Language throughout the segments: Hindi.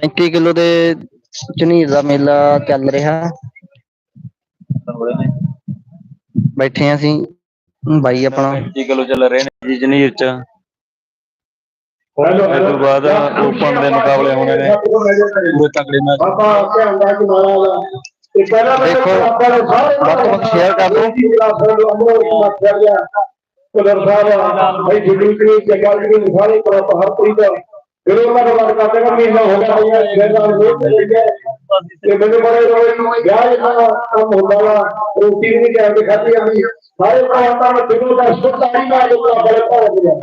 35 ਕਿਲੋ ਦੇ ਝਨੀਰ ਦਾ ਮੇਲਾ ਚੱਲ ਰਿਹਾ। ਬੈਠੇ ਹਾਂ ਅਸੀਂ ਬਾਈ ਆਪਣਾ। 35 ਕਿਲੋ ਚੱਲ ਰਹੇ ਨੇ ਜੀ ਜਨੀਰ ਚ। ਹੈਲੋ ਇਸ ਤੋਂ ਬਾਅਦ ਓਪਨ ਦੇ ਮੁਕਾਬਲੇ ਹੋਣੇ ਨੇ। ਪੂਰੇ ਤਕੜੇ ਮੈਚ। ਬਾਬਾ ਧਿਆਨ ਕਿ ਮਾਰਾ ਇਹ ਪਹਿਲਾਂ ਦੇਖੋ, ਵੱਧ ਤੋਂ ਵੱਧ share ਕਰ ਦਿਓ। ਕੁਦਰ ਸਾਹਿਬ ਭਾਈ ਜਿੱਡੀ ਕਿ ਜਗ੍ਹਾ ਦੀ ਸਾਰੇ ਪਰ ਹਰਪ੍ਰੀਤ ਫਿਰ ਉਹਨਾਂ ਦਾ ਬਾਤ ਕਰਦੇ ਕਿ ਮਹੀਨਾ ਹੋ ਗਿਆ ਹੋਇਆ ਫਿਰ ਨਾਲ ਲੋਕ ਚਲੇ ਗਏ ਤੇ ਮੈਨੂੰ ਬੜੇ ਰੋਏ ਨੂੰ ਵਿਆਹ ਇਹਨਾਂ ਦਾ ਕੰਮ ਹੁੰਦਾ ਵਾ ਰੋਟੀ ਵੀ ਨਹੀਂ ਟਾਈਮ ਤੇ ਖਾਧੀ ਜਾਂਦੀ। ਸਾਰੇ ਪ੍ਰਾਂਤਾਂ ਨੂੰ ਦਿਲੋਂ ਦਾ ਸੁੱਧ ਆਈ ਨਾ ਲੋਕਾਂ ਬੜੇ ਭਾਰ ਗਿਆ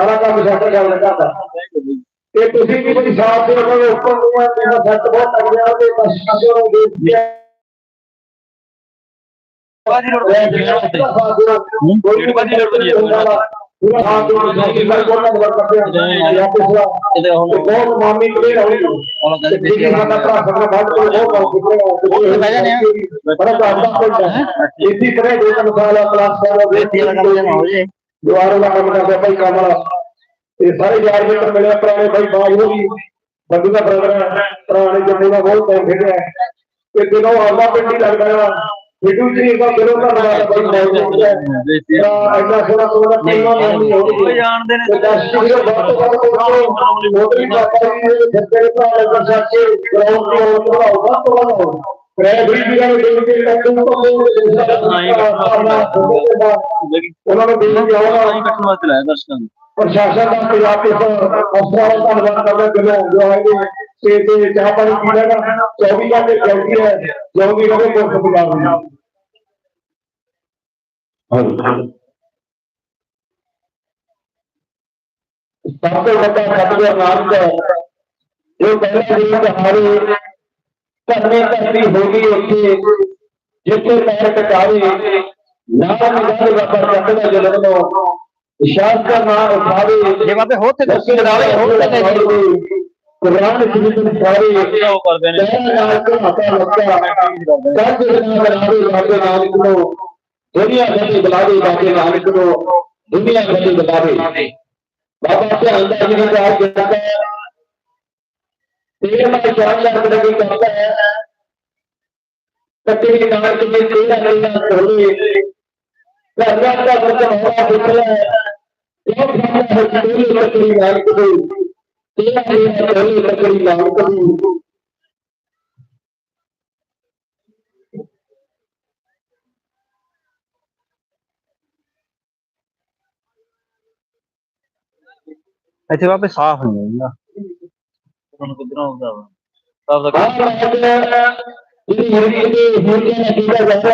ਸਾਰਾ ਕੰਮ ਸੈੱਟ ਕਰ ਲੱਗਾ ਦਾ। ਤੇ ਤੁਸੀਂ ਵੀ ਮੇਰੀ ਸਾਥ ਦੇ ਨਾਲ ਉੱਪਰ ਨੂੰ ਆ ਮੇਰਾ ਸੱਟ ਬਹੁਤ ਲੱਗ ਗਿਆ ਤੇ ਬਸ ਸਾਥੋਂ ਦੇਖ ਲਿਆ ਬਾਜੀ ਰੋਡ ਤੇ ਕੋਈ ਬਾਜੀ ਰੋਡ ਤੇ ਬਹੁਤ ਮਾਮੀ ਕਲੀਅਰ ਹੋਈ ਹੁਣ ਤੇ ਕਹਿੰਦੇ ਜਿਹੜੀ ਸਾਡਾ ਭਰਾ ਸਾਡਾ ਬਾਤ ਕੋਲ ਬਹੁਤ ਕੰਮ ਬਹਿ ਜਾਂਦੇ ਆ। ਬੜਾ ਕਰਦਾ ਕੋਈ ਇਸੇ ਤਰ੍ਹਾਂ ਦੇ ਅਨੁਸਾਰ ਕਲਾਸ ਦਾ ਬੇਟੀ ਵਾਲਾ ਕੰਮ ਜਮਾ ਹੋ ਜੇ ਦੁਆਰਾ ਦਾ ਕੰਮ ਕਰਦਾ ਭਾਈ ਕੰਮ ਵਾਲਾ ਤੇ ਸਾਰੇ ਯਾਰ ਮਿੱਤਰ ਮਿਲੇ ਪੁਰਾਣੇ ਭਾਈ ਬਾਜ ਹੋ ਗਈ ਬੰਦੂ ਦਾ ਬ੍ਰਦਰ ਪੁਰਾਣੇ ਜੰਮੂ ਦਾ ਬਹੁਤ ਟਾਈਮ ਖੇਡਿਆ ਹੈ। ਤੇ ਦਿਨੋਂ ਆਉਂਦਾ ਪਿੰਡ ਹੀ ਲੱਗਦਾ प्रशासन के जो है पानी चौबीस घंटे चलती है चौबीस घंटे सबको बता सतगुर नाम का जो पहला दिन हमारे करने करती होगी उसके जिसके पैर टकारी नाम निकाल बाबा सतगुर जन्म शास्त्र नाम उठावे जेवाते होते तो उसके दावे होते नहीं कुरान शरीफ में सारे कर देने नाम को हटा लगता है। सब नाम बनावे नाम को दुनिया भर की गुलाबी बातें मालिक को दुनिया भर की गुलाबी बाबा से अंदर जी ने कहा कि तेरे में चार लाख रुपए की कहता है। तकरीबन नाम के लिए तेरा महीना छोड़े लगा का मतलब होगा फैसला है। एक फैसला है तेरह तकरीबन कार को तेरह महीना छोड़े तकरीबन कार को। ਇੱਥੇ ਬਾਬੇ ਸਾਫ਼ ਨਹੀਂ ਹੁੰਦਾ ਤੁਹਾਨੂੰ ਕਿੱਧਰੋਂ ਆਉਂਦਾ ਵਾ ਸਭ ਦਾ ਬਾਹਰ ਜਿਹੜੀ ਮੁਰਗੀ ਦੇ ਮੁਰਗੇ ਨੇ ਕੀਤਾ ਜਾ ਰਿਹਾ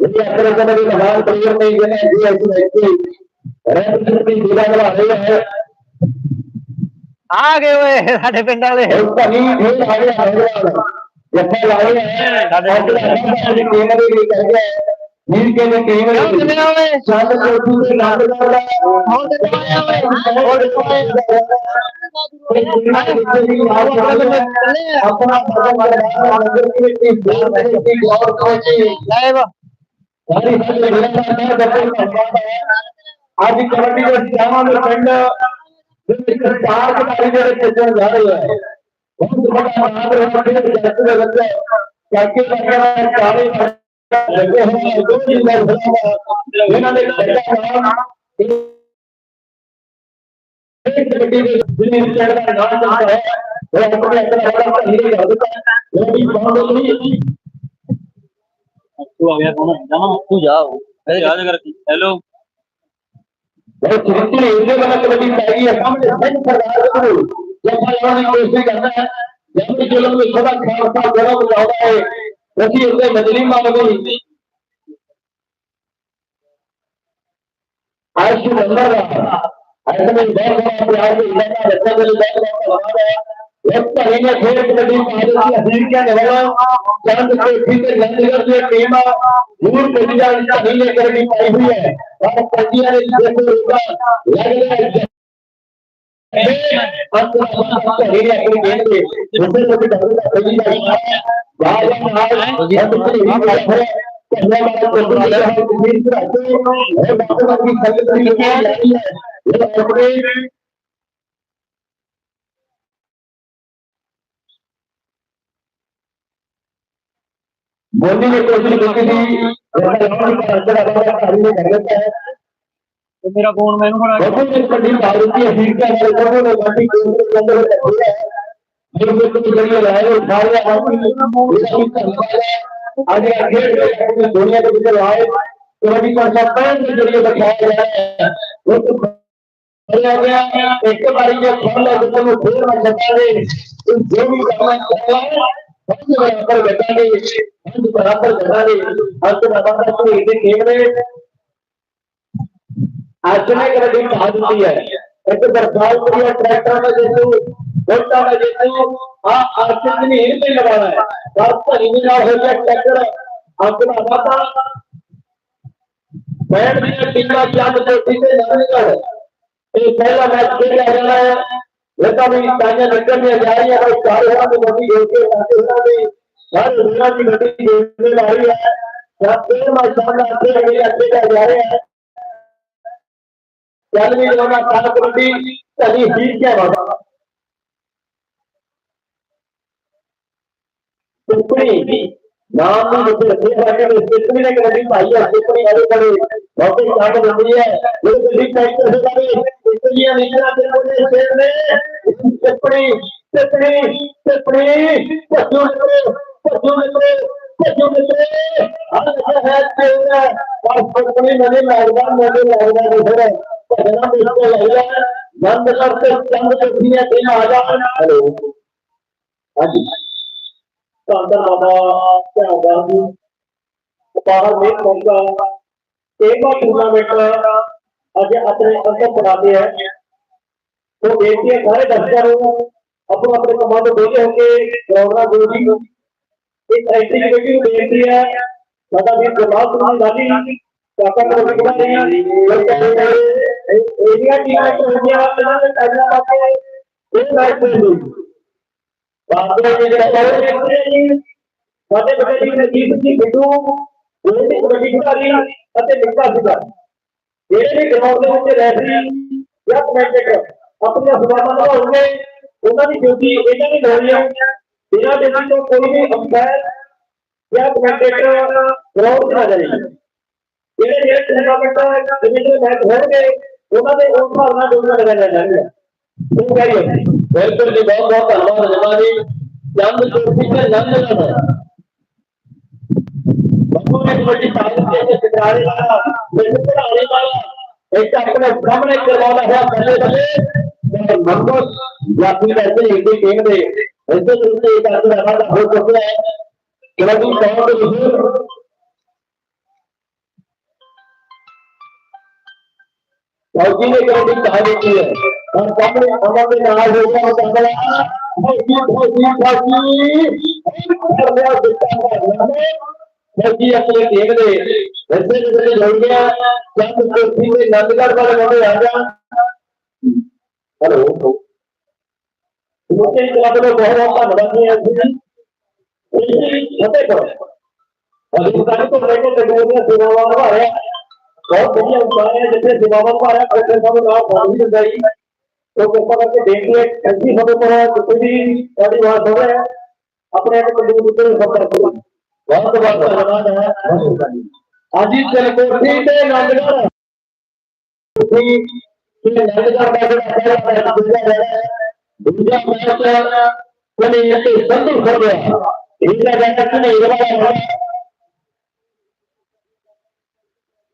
यदि आपल्याकडे भगवान प्रेयर नाही गेले जी अशी व्यक्ती जीवाला आलेली आहे आ गए हुए साढ़े पिंडाले नीर के लिए कहीं में शांत चौथी से नाम लगा बहुत दबाया हुआ है और अपना भगवान मंदिर की और कोई नहीं आज कबड्डी का जामा में ठंड चार के बारे में चर्चा जा रही है। बहुत बड़ा महाद्र चर्चा लगता है चर्चे करना चारे लगे हैं। दो दिन बाद बिना ने चर्चा करना कबड्डी में जिन्हें चढ़ना नाम चलता है, वो अपने अपना बड़ा हीरे होता है। वो भी बहुत ही तू आ गया कौन जाना। तू जाओ याद कर हेलो भाई चिंती इंडिया वाला कमेटी चाहिए सामने सही सरकार को जब लोगों ने कोशिश करना है जब भी जो लोग खुदा खालसा गौरव लाता है उसी उससे बदली मांगोगी आज की नंबर ऐसे में बहुत बड़ा प्रयास इलाका रक्षा दल बहुत बड़ा बना रहा है पादल की अधीन क्या नवाला चंद के ठीक नंदगढ़ से टीम दूर प्रतिजा नहीं लेकर भी पाई हुई है और पंजिया ने देखो उसका लग रहा है ही अपनी गेंद पे दूसरे को भी डबल का सही का बाहर बाहर अंत में ही है पहला वाला कंट्रोल है तीन से आते हैं डॉक्टर की संगत की लगी है ये अपने बोलने की कोशिश की थी तो मेरा फ़ोन मैंने बना बहुत कठिन बारूदी है ठीक है मेरे को वो गाड़ी के अंदर रखी है जो कुछ कुछ ज़रिए लाए उठा लिया और इसकी करना आगे आगे दुनिया के भीतर आए। तो अभी तो कौन सा पैन के ज़रिए बताया जा रहा है। वो तो हो गया एक बारी जो फ़ोन लगा तो वो फिर मचाते जो भी करना है। हम बराबर बता दे हम बराबर बता दे अंत कबड्डी पा देती है एक बरसात के लिए ट्रैक्टर में जैसे छोटा में जैसे आ आर्थिक नहीं हिल पे लगाना है बात तो हिल ना हो गया ट्रैक्टर अपना माता बैठ दिया टीमा को सीधे जाने का है पहला मैच खेला जा रहा है ਇਹ ਵੀ ਕਾਇਆ ਲੱਗਣ ਦੇ ਜਾ ਰਹੀ ਹੈ ਕੋਈ ਕਾਰੋਬਾਰ ਦੀ ਗੱਡੀ ਹੋ ਕੇ ਉਹਨਾਂ ਦੀ ਹਰ ਉਹਨਾਂ ਦੀ ਗੱਡੀ ਦੇਖਦੇ ਲਾ ਰਹੀ ਹੈ। ਜਦ ਫੇਰ ਮਾਸ਼ਾਅੱਲਾ ਅੱਗੇ ਅੱਗੇ ਅੱਗੇ ਜਾ ਰਹੇ ਹੈ। ਚੱਲ ਵੀ ਲੋਨਾ ਕਾਲ ਕੁੰਡੀ ਚਲੀ ਹੀ ਕੇ ਬਾਬਾ। ਟੁਕੜੀ नाम तो मुझे अच्छी बात है स्टेशनरी ने कभी पाई है स्टेशनरी वाले करे बहुत ही काम ज़रूरी है। लोग तो लिख टाइप कर सकते हैं। स्टेशनरी ने कहा कि मुझे शेर ने स्टेशनरी स्टेशनरी स्टेशनरी पशु ने पशु ने पशु ने आज है शेर है और स्टेशनरी मैंने मेहरबान मैंने मेहरबान उधर है। भजना इसको लगा बंद करते चंद कभी है तेरा आजा हेलो। हाँ जी। शानदार वादा क्या आगाजी बाहर नहीं पहुँचा एक बार टूर्नामेंट आज अपने अंदर बनाते हैं तो देखते हैं सारे दर्शकों अपने अपने कमांडो भेजे होंगे गवर्नर गोली इस एंट्री कमेटी को देखती है दादा जी प्रभाव कुमार गांधी काका को बता रहे हैं एरिया टीम का हो गया टाइम पाते हैं एक मैच में हुई ਬਾਬੇ ਜੀ ਦੇ ਕੋਲ ਜੀ ਸਾਡੇ ਬੜੇ ਜੀ ਨਜੀਬ ਜੀ ਬਿੱਟੂ ਉਹ ਵੀ ਕਬੱਡੀ ਖਿਡਾਰੀ ਅਤੇ ਨਿੱਕਾ ਸੀਗਾ ਜਿਹੜੇ ਵੀ ਗਰਾਊਂਡ ਦੇ ਵਿੱਚ ਰੈਫਰੀ ਜਾਂ ਕਮੈਂਟੇਟਰ ਆਪਣੀਆਂ ਸਵਾਲਾਂ ਨਿਭਾਉਣਗੇ ਉਹਨਾਂ ਦੀ ਡਿਊਟੀ ਇਹਨਾਂ ਦੀ ਹੋਣੀ ਹੈ ਬਿਨਾਂ ਡਿਊਟੀ ਤੋਂ ਕੋਈ ਵੀ ਅੰਪਾਇਰ ਜਾਂ ਕਮੈਂਟੇਟਰ ਗਰਾਊਂਡ 'ਚ ਨਾ ਜਾਏ ਜਿਹੜੇ ਜਿਹੜੇ ਟੂਰਨਾਮੈਂਟ ਜਿਵੇਂ ਮੈਚ ਹੋਣਗੇ ਉਹਨਾਂ ਦੇ ਉਸ ਹਿਸਾਬ ਨਾਲ ਡਿਊਟੀਆਂ ਲਗਾਈਆਂ ਜਾਣਗੀਆਂ वेलकम जी बहुत बहुत धन्यवाद रजमा जी चंद ज्योति से नंद नंद बाबू ने कमेटी साहित्य के सितारे वाला बिल्कुल पढ़ाने वाला एक अपने सामने करवाना है पहले पहले मंगो या फिर ऐसे इंडी टीम दे ऐसे रूप से एक आदमी हमारा बहुत चुका है चलो जी कौन तो फौजी ने कबड्डी कहा देती है। और सामने हमारे नाल हो गया दंगला फौजी फौजी फौजी और मैं हूँ। फौजी अपने टीम दे वैसे जैसे गया। में नंदगढ़ वाले हेलो में बहुत है। करो अधिकारी को लेकर का है बहुत बढ़िया उपाय है जैसे दिमागों पर है कलेक्टर साहब का बहुत ही जाई तो कृपा करके देंगे एसपी साहब पर है किसी भी बड़ी बात हो है अपने आप को दूर सब कर बहुत बहुत धन्यवाद है अजीत चलकोठी से नंदगढ़ नंदगढ़ का जो पहला मैच दूसरा रहा है दूसरा मैच मैंने संतुष्ट हो गया इनका मैच नहीं रहा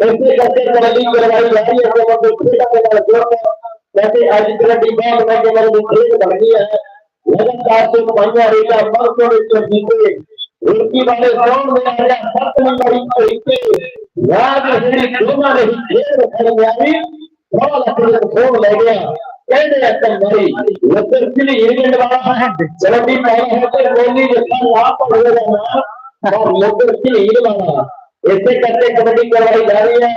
ऐसे करके कबड्डी करवाई जा रही है तो हम लोग खेल का मेरा ज़ोर है वैसे आज इतना डिब्बा बना के मेरे लोग खेल बढ़ गया है। लगातार तो से बढ़िया रहेगा मर को इसको जीते उनकी वाले कौन में आया सत नंबर इनको हिते याद रहे दोनों ने खेल खिलाड़ी बॉल अपने फ़ोन ले गया? कहने लगता भाई लेकिन फिर ये गेंद वाला है चलो भी पहले है तो कोहली जैसा वहाँ पर हो जाना और लोग के तो लिए वाला ਔਰ ਲੱਤਰ ਸਿਲੀ ਏਜੰਟ ਵਾਲਾ ਇਸੇ ਕਰਕੇ ਕਬੱਡੀ ਕਰਵਾਈ ਜਾ ਰਹੀ ਹੈ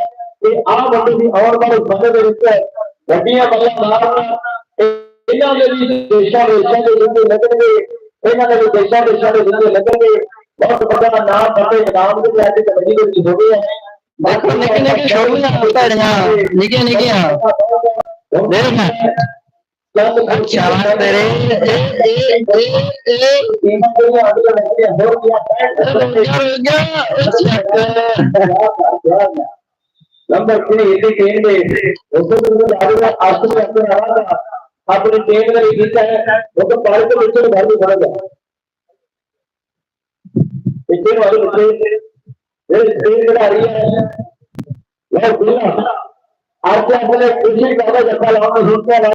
ਤੇ ਆਹ ਬੰਦੇ ਦੀ ਆਉਣ ਵਾਲੇ ਸਮੇਂ ਦੇ ਵਿੱਚ ਵੱਡੀਆਂ ਬੱਲਾਂ ਮਾਰਨ ਇਹਨਾਂ ਦੇ ਵੀ ਦੇਸ਼ਾਂ ਦੇਸ਼ਾਂ ਦੇ ਜਿੰਦੇ ਲੱਗਣਗੇ ਇਹਨਾਂ ਦੇ ਵੀ ਦੇਸ਼ਾਂ ਦੇਸ਼ਾਂ ਦੇ ਜਿੰਦੇ ਲੱਗਣਗੇ ਬਹੁਤ ਵੱਡਾ ਨਾਮ ਬੰਦੇ ਨਾਮ ਦੇ ਅੱਜ ਕਬੱਡੀ ਦੇ ਵਿੱਚ ਹੋ ਗਿਆ ਹੈ ਦੇਖੋ ਨਿੱਕੇ ਨਿੱਕੇ ਛੋਟੀਆਂ ਭੈੜੀਆਂ ਨਿੱਕੀਆਂ ਨਿੱਕੀਆਂ ਦੇਖ ਮੈਂ क्या करे ನಂಬರ್ ತ್ರೀ ಇಲ್ಲಿ ಕೇಂದ್ರ ಒಬ್ಬೊಬ್ಬರು ಆಡಿದ ಆಸ್ತಿ ಆವಾಗ ಅప్పుడు కేంద్ర గీత ఒక పాలక వచ్చే వాళ్ళు కూడా ఇచ్చే వాళ్ళు కేంద్ర అడిగారు ఆర్థిక కృషి బాగా చెప్పాలి